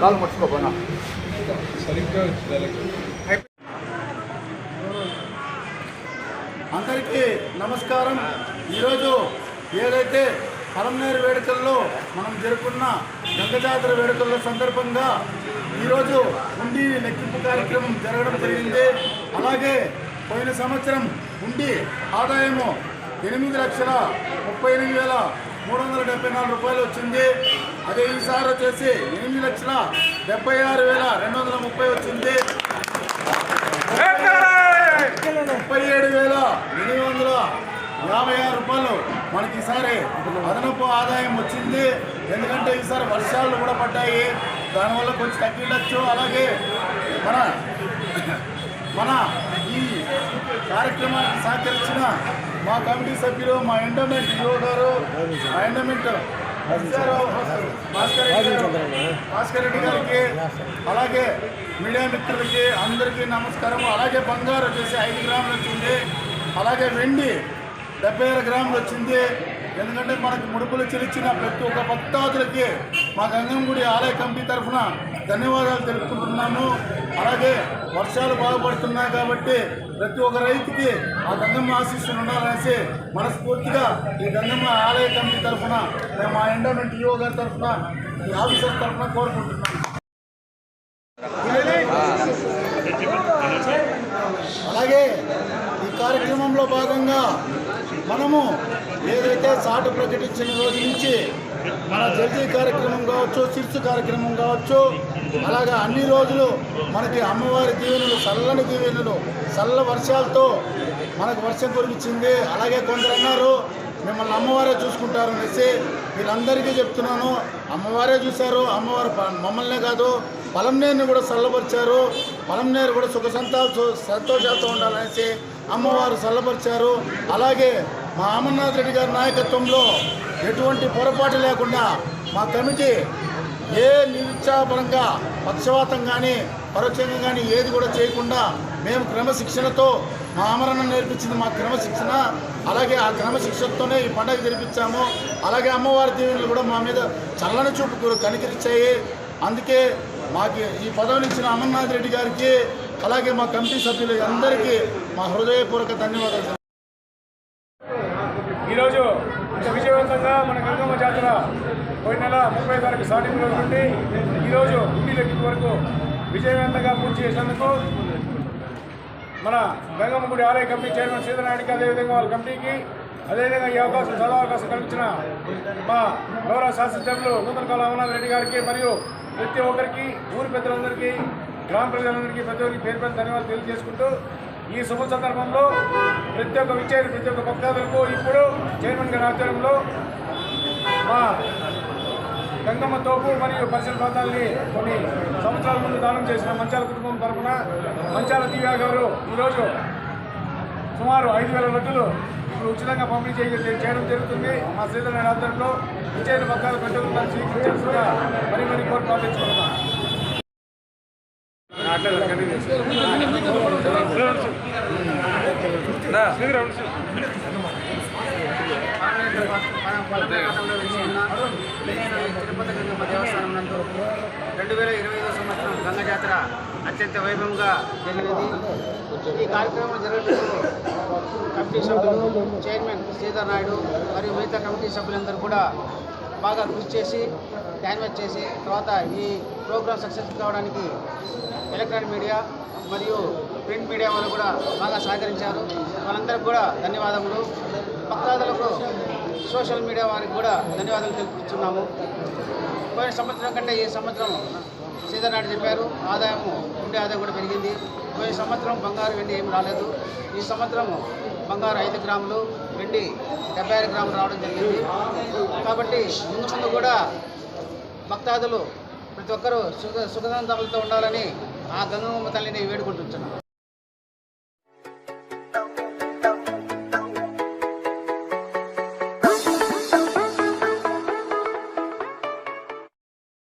కాలు సరిగ్గా అందరికీ నమస్కారం. ఈరోజు ఏదైతే పలంనేరు వేడుకల్లో మనం జరుపుకున్న గంగజాతర వేడుకల సందర్భంగా ఈరోజు ఉండి లెక్కింపు కార్యక్రమం జరగడం జరిగింది. అలాగే పోయిన సంవత్సరం ఉండి ఆదాయము ఎనిమిది లక్షల ముప్పై ఎనిమిది వేల మూడు వందల డెబ్బై నాలుగు రూపాయలు వచ్చింది. అదే ఈసారి వచ్చేసి ఎనిమిది లక్షల డెబ్బై ఆరు వేల రెండు వందల ముప్పై వచ్చింది. ముప్పై ఏడు వేల ఎనిమిది వందల యాభై ఆరు రూపాయలు మనకి ఈసారి అదనపు ఆదాయం వచ్చింది. ఎందుకంటే ఈసారి వర్షాలు కూడా పడ్డాయి. దానివల్ల కొంచెం తగ్గిండొచ్చు. అలాగే మన మన ఈ కార్యక్రమానికి సహకరించిన మా కమిటీ సభ్యులు మా ఎండోమెంట్ యువ గారు మా ఎండోమెంట్ భాస్కర్ రెడ్డి భాస్కర్ రెడ్డి గారికి అలాగే మీడియా మిత్రులకి అందరికీ నమస్కారం అలాగే బంగారు వచ్చేసి ఐదు గ్రాములు వచ్చింది. అలాగే వెండి డెబ్బై ఆరు గ్రాములు వచ్చింది. ఎందుకంటే మనకు ముడుపులు చెల్లించిన ప్రతి ఒక్క భక్తాదులకి మా గంగంగుడి ఆలయ కమిటీ తరఫున ధన్యవాదాలు తెలుపుకుంటున్నాము. అలాగే వర్షాలు బాగుపడుతున్నాయి కాబట్టి ప్రతి ఒక్క రైతుకి ఆ గంగమ్మ ఆశీస్సులు ఉండాలనేసి మనస్ఫూర్తిగా ఈ గంగమ్మ ఆలయ కమిటీ తరఫున మేము మా ఎండోమెంట్ ఈఓ గారి తరఫున ఈ ఆఫీసర్ తరఫున కోరుకుంటున్నాము. అలాగే ఈ కార్యక్రమంలో భాగంగా మనము ఏదైతే సాటు ప్రకటించిన రోజు నుంచి మన జల్దీ కార్యక్రమం కావచ్చు సిర్సు కార్యక్రమం కావచ్చు అలాగా అన్ని రోజులు మనకి అమ్మవారి దీవెనలు చల్లని దీవెనలు చల్ల వర్షాలతో మనకు వర్షం కురిపించింది. అలాగే కొందరు అన్నారు మిమ్మల్ని అమ్మవారే చూసుకుంటారు అనేసి వీళ్ళందరికీ చెప్తున్నాను. అమ్మవారే చూశారు అమ్మవారు మమ్మల్నే కాదు పొలంనేరుని కూడా చల్లబరిచారు. పొలంనేరు కూడా సుఖ సంతా సంతోషాలతో ఉండాలనేసి అమ్మవారు చల్లబరిచారు. అలాగే మా అమర్నాథ్ రెడ్డి గారి నాయకత్వంలో ఎటువంటి పొరపాటు లేకుండా మా కమిటీ ఏ నిరుత్సాహపరంగా పక్షవాతం కానీ పరోక్షంగా కానీ ఏది కూడా చేయకుండా మేము క్రమశిక్షణతో మా అమరణ నేర్పించింది మా క్రమశిక్షణ. అలాగే ఆ క్రమశిక్షణతోనే ఈ పండుగ జరిపించాము. అలాగే అమ్మవారి దీవెనలు కూడా మా మీద చల్లని చూపు కనికరించాయి అందుకే మాకు ఈ పదవిని ఇచ్చిన అమర్నాథ్ రెడ్డి గారికి అలాగే మా కమిటీ సభ్యులు అందరికీ మా హృదయపూర్వక ధన్యవాదాలు. ఈరోజు విజయవంతంగా మన గంగమ్మ జాతర పోయిన నెల ముప్పై తారీఖు స్టార్టింగ్ రోజు నుండి ఈరోజు ఇంటి లెక్క వరకు విజయవంతంగా పూర్తి చేసినందుకు మన గంగమ్మ గుడి ఆలయ కమిటీ చైర్మన్ సీతారాయణకి అదేవిధంగా వాళ్ళ కమిటీకి అదేవిధంగా ఈ అవకాశం చాలా అవకాశం కల్పించిన మా గౌరవ శాసనసభ్యులు నూతన కాల అమర్నాథ్ రెడ్డి గారికి మరియు ప్రతి ఒక్కరికి ఊరి పెద్దలందరికీ గ్రామ ప్రజలందరికీ ప్రతి ఒక్కరికి పేరు పేరు ధన్యవాదాలు తెలియజేసుకుంటూ ఈ శుభ సందర్భంలో ప్రతి ఒక్క విచ్చేది ప్రతి ఒక్క భక్తాదులకు ఇప్పుడు చైర్మన్ గారి ఆధ్వర్యంలో మా గంగమ్మ తోపు మరియు పరిసర ప్రాంతాలని కొన్ని సంవత్సరాల ముందు దానం చేసిన మంచాల కుటుంబం తరఫున మంచాల దివ్యా గారు ఈరోజు సుమారు ఐదు వేల లడ్డులు ఇప్పుడు ఉచితంగా పంపిణీ చేయడం జరుగుతుంది. మా శ్రీధర్ ఆధ్వర్యంలో విజయ భక్తాలు ప్రతి ఒక్కరు స్వీకరించాల్సిందిగా మరి మరి కోరిక ప్రార్థించుకుంటున్నాం తిరుపతి గంగమ్మ దేవస్థానం నందు రెండు వేల ఇరవై ఐదో సంవత్సరం గంగ జాతర అత్యంత వైభవంగా జరిగింది. ఈ కార్యక్రమం జరిగినప్పుడు కమిటీ సభ్యులు చైర్మన్ శ్రీధర్ నాయుడు మరియు మిగతా కమిటీ సభ్యులందరూ కూడా బాగా కృషి చేసి క్యాన్వాస్ చేసి తర్వాత ఈ ప్రోగ్రామ్ సక్సెస్ కావడానికి ఎలక్ట్రానిక్ మీడియా మరియు ప్రింట్ మీడియా వాళ్ళు కూడా బాగా సహకరించారు. వాళ్ళందరికీ కూడా ధన్యవాదములు. భక్తాదులకు సోషల్ మీడియా వారికి కూడా ధన్యవాదాలు తెలుపుతున్నాము. పోయిన సంవత్సరం కంటే ఈ సంవత్సరం సీతారాడు చెప్పారు. ఆదాయము ఉండే ఆదాయం కూడా పెరిగింది. పోయిన సంవత్సరం బంగారు వెండి ఏం రాలేదు. ఈ సంవత్సరం బంగారు ఐదు గ్రాములు వెండి డెబ్బై ఆరు గ్రాములు రావడం జరిగింది. కాబట్టి ముందు ముందు కూడా భక్తాదులు ప్రతి ఒక్కరూ సుఖ సుఖదంతాలతో ఉండాలని ఆ గంగమ్మ తల్లిని వేడుకుంటున్నాను